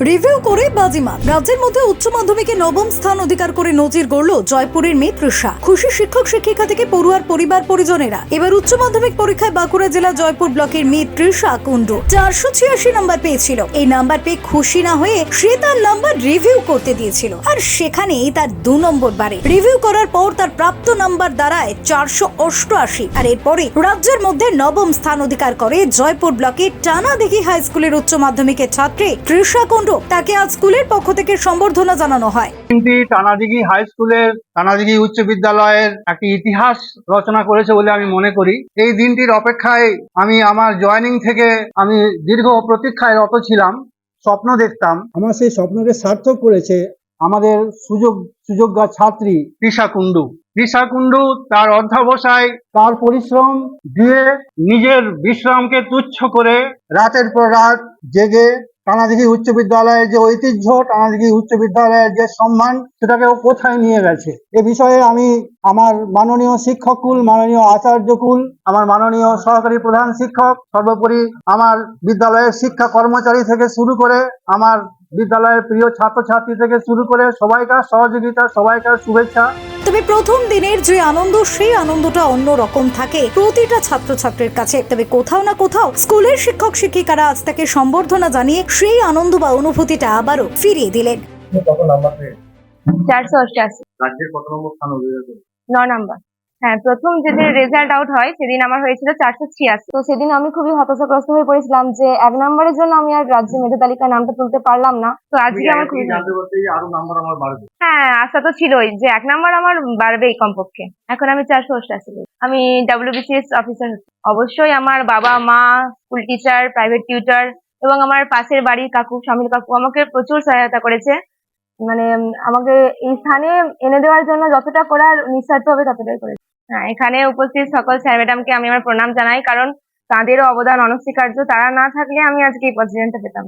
Review করে বাজিমাত। রাজ্যের মধ্যে উচ্চ মাধ্যমিকে নবম স্থান অধিকার করে নজির গড়ল জয়পুরের মেয়ে তৃষা খুশি শিক্ষক, শিক্ষিকা থেকে পড়ুয়ার পরিবার, পরিজনেরা। এবার উচ্চ মাধ্যমিক পরীক্ষায় বাঁকুড়া জেলা জয়পুর ব্লকের মেয়ে তৃষা কুণ্ডু। চারশো ছিয়াশি নাম্বার পেয়েছিল। এই নাম্বার পেয়ে খুশি না হয়ে সে তার নাম্বার রিভিউ করতে দিয়েছিল। আর সেখানেই তার দু নম্বর বারে রিভিউ করার পর তার প্রাপ্ত নাম্বার দাঁড়ায় চারশো অষ্টআশি। আর এরপরে রাজ্যের মধ্যে নবম স্থান অধিকার করে জয়পুর ব্লকের টানাদিঘি হাই স্কুলের উচ্চ মাধ্যমিকের ছাত্রী তৃষা কুণ্ডু। তাকে আজ স্কুলের পক্ষ থেকে সম্বর্ধনা জানানো হয়। দিনটি টানাদিঘি হাই স্কুলের টানাদিঘি উচ্চ বিদ্যালয়ের একটি ইতিহাস রচনা করেছে বলে আমি মনে করি। এই দিনটির অপেক্ষায় আমি আমার জয়েনিং থেকে আমি দীর্ঘ প্রতীক্ষায় রত ছিলাম স্বপ্ন দেখতাম। আমার সেই স্বপ্নকে সার্থক করেছে আমাদের সুযোগ সুযোগ্য ছাত্রী তৃষা কুণ্ডু। তৃষা কুণ্ডু তার অধ্যাবসায় তার পরিশ্রম দিয়ে নিজের বিশ্রামকে তুচ্ছ করে রাতের পর রাত জেগে টানাদিঘি উচ্চ বিদ্যালয়ের যে ঐতিহ্য, টানাদিঘি উচ্চ বিদ্যালয়ের যে সম্মান সেটাকে কোথায় নিয়ে গেছে? এ বিষয়ে আমি আমার মাননীয় শিক্ষক কুল মাননীয় আচার্য কুল আমার মাননীয় সহকারী প্রধান শিক্ষক, সর্বোপরি আমার বিদ্যালয়ের শিক্ষা কর্মচারী থেকে শুরু করে আমার বিদ্যালয়ের প্রিয় ছাত্রছাত্রী থেকে শুরু করে সবাইকার সহযোগিতা, সবাইকার শুভেচ্ছা। তবে প্রথম দিনের যে আনন্দ সেই আনন্দটা অন্য রকম থাকে প্রতিটা ছাত্রছাত্রীর কাছে। তবে কোথাও না কোথাও স্কুলের শিক্ষক শিক্ষিকারা আজ তাকে সম্বর্ধনা জানিয়ে সেই আনন্দ বা অনুভূতিটা আবারও ফিরিয়ে দিলেন। কত চারশো অষ্টআশি রাজ্যের কত নম্বর স্থান অধিকার ন নাম্বার। হ্যাঁ প্রথম যেদিন রেজাল্ট আউট হয় সেদিন আমার হয়েছিল চারশো ছিয়াশি। তো সেদিন আমি খুবই হতাশাগ্রস্ত হয়ে পড়েছিলাম যে এক নম্বরের জন্য আমি আর রাজ্য মেধা তালিকায় নামটা তুলতে পারলাম না। তো আজকে আমার খুবই হ্যাঁ আশা তো ছিলই যে এক নম্বর আমার বাড়বেই কমপক্ষে। এখন আমি চারশো অষ্টআশি পেয়েছি। আমি ডাব্লিউবিসিএস অফিসার অবশ্যই আমার বাবা মা স্কুল টিচার প্রাইভেট টিউটার এবং আমার পাশের বাড়ির কাকু স্বামীর কাকু আমাকে প্রচুর সহায়তা করেছে। মানে আমাকে এই স্থানে এনে দেওয়ার জন্য যতটা করার নিঃস্বার্থ হবে ততটাই করেছে। এখানে উপস্থিত সকল স্যার ম্যাডামকে আমি আমার প্রণাম জানাই, কারণ তাঁদেরও অবদান অনস্বীকার্য তারা না থাকলে আমি আজকে এই পজিশনটা পেতাম।